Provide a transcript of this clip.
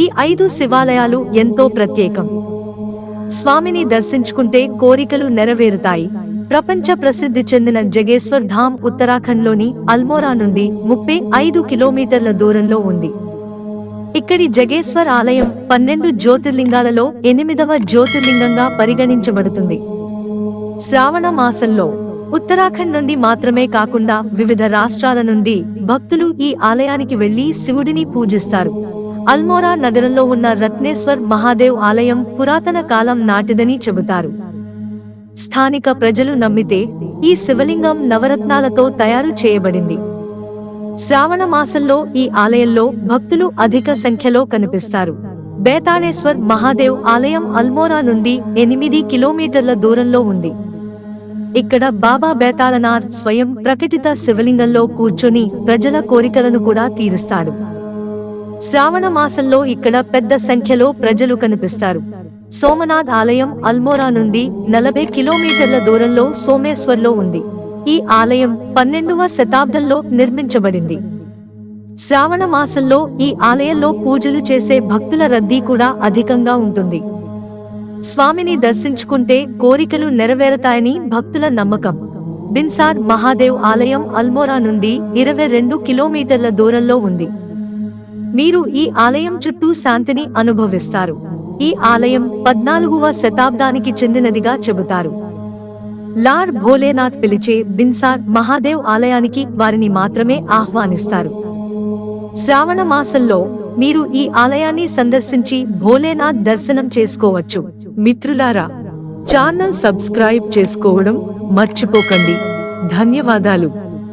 ఈ ఐదు శివాలయాలు ఎంతో ప్రత్యేకం. స్వామిని దర్శించుకుంటే కోరికలు నెరవేరుతాయి. ప్రపంచ ప్రసిద్ధి చెందిన జగేశ్వర్ ధామ్ ఉత్తరాఖండ్లోని అల్మోరా నుండి ముప్పై ఐదు కిలోమీటర్ల దూరంలో ఉంది. ఇక్కడి జగేశ్వర్ ఆలయం పన్నెండు జ్యోతిర్లింగాలలో ఎనిమిదవ జ్యోతిర్లింగంగా పరిగణించబడుతుంది. శ్రావణ మాసంలో ఉత్తరాఖండ్ నుండి మాత్రమే కాకుండా వివిధ రాష్ట్రాల నుండి భక్తులు ఈ ఆలయానికి వెళ్ళి శివుడిని పూజిస్తారు. అల్మోరా నగరంలో ఉన్న రత్నేశ్వర్ మహాదేవ్ ఆలయం పురాతన కాలం నాటిదని చెబుతారు. స్థానిక ప్రజలు నమ్మితే ఈ శివలింగం నవరత్నాలతో తయారు చేయబడింది. శ్రావణ మాసంలో ఈ ఆలయంలో భక్తులు అధిక సంఖ్యలో కనిపిస్తారు. బేతాళేశ్వర్ మహాదేవ్ ఆలయం అల్మోరా నుండి ఎనిమిది కిలోమీటర్ల దూరంలో ఉంది. ఇక్కడ బాబా బేతాళనాథ్ స్వయం ప్రకటిత శివలింగంలో కూర్చొని ప్రజల కోరికలను కూడా తీరుస్తాడు. శ్రావణ మాసంలో ఇక్కడ పెద్ద సంఖ్యలో ప్రజలు కనిపిస్తారు. సోమనాథ్ ఆలయం అల్మోరా నుండి నలభై కిలోమీటర్ల దూరంలో సోమేశ్వర్లో ఉంది. ఈ ఆలయం పన్నెండవ శతాబ్దంలో నిర్మించబడింది. శ్రావణ మాసంలో ఈ ఆలయంలో పూజలు చేసే భక్తుల రద్దీ కూడా అధికంగా ఉంటుంది. స్వామిని దర్శించుకుంటే కోరికలు నెరవేరతాయని భక్తుల నమ్మకం. బిన్సార్ మహాదేవ్ ఆలయం అల్మోరా నుండి ఇరవై రెండు కిలోమీటర్ల దూరంలో ఉంది. మీరు ఈ ఆలయం చుట్టూ శాంతిని అనుభవిస్తారు. ఈ ఆలయం పద్నాలుగవ శతాబ్దానికి చెందినదిగా చెబుతారు. లార్డ్ భోలేనాథ్ పిలిచే బిన్సార్ మహాదేవ్ ఆలయానికి వారిని మాత్రమే ఆహ్వానిస్తారు. శ్రావణ మాసంలో మీరు ఈ ఆలయాన్ని సందర్శించి భోలేనాథ్ దర్శనం చేసుకోవచ్చు. మిత్రులారా ఛానల్ సబ్స్క్రైబ్ చేసుకోవడం మర్చిపోకండి. ధన్యవాదాలు.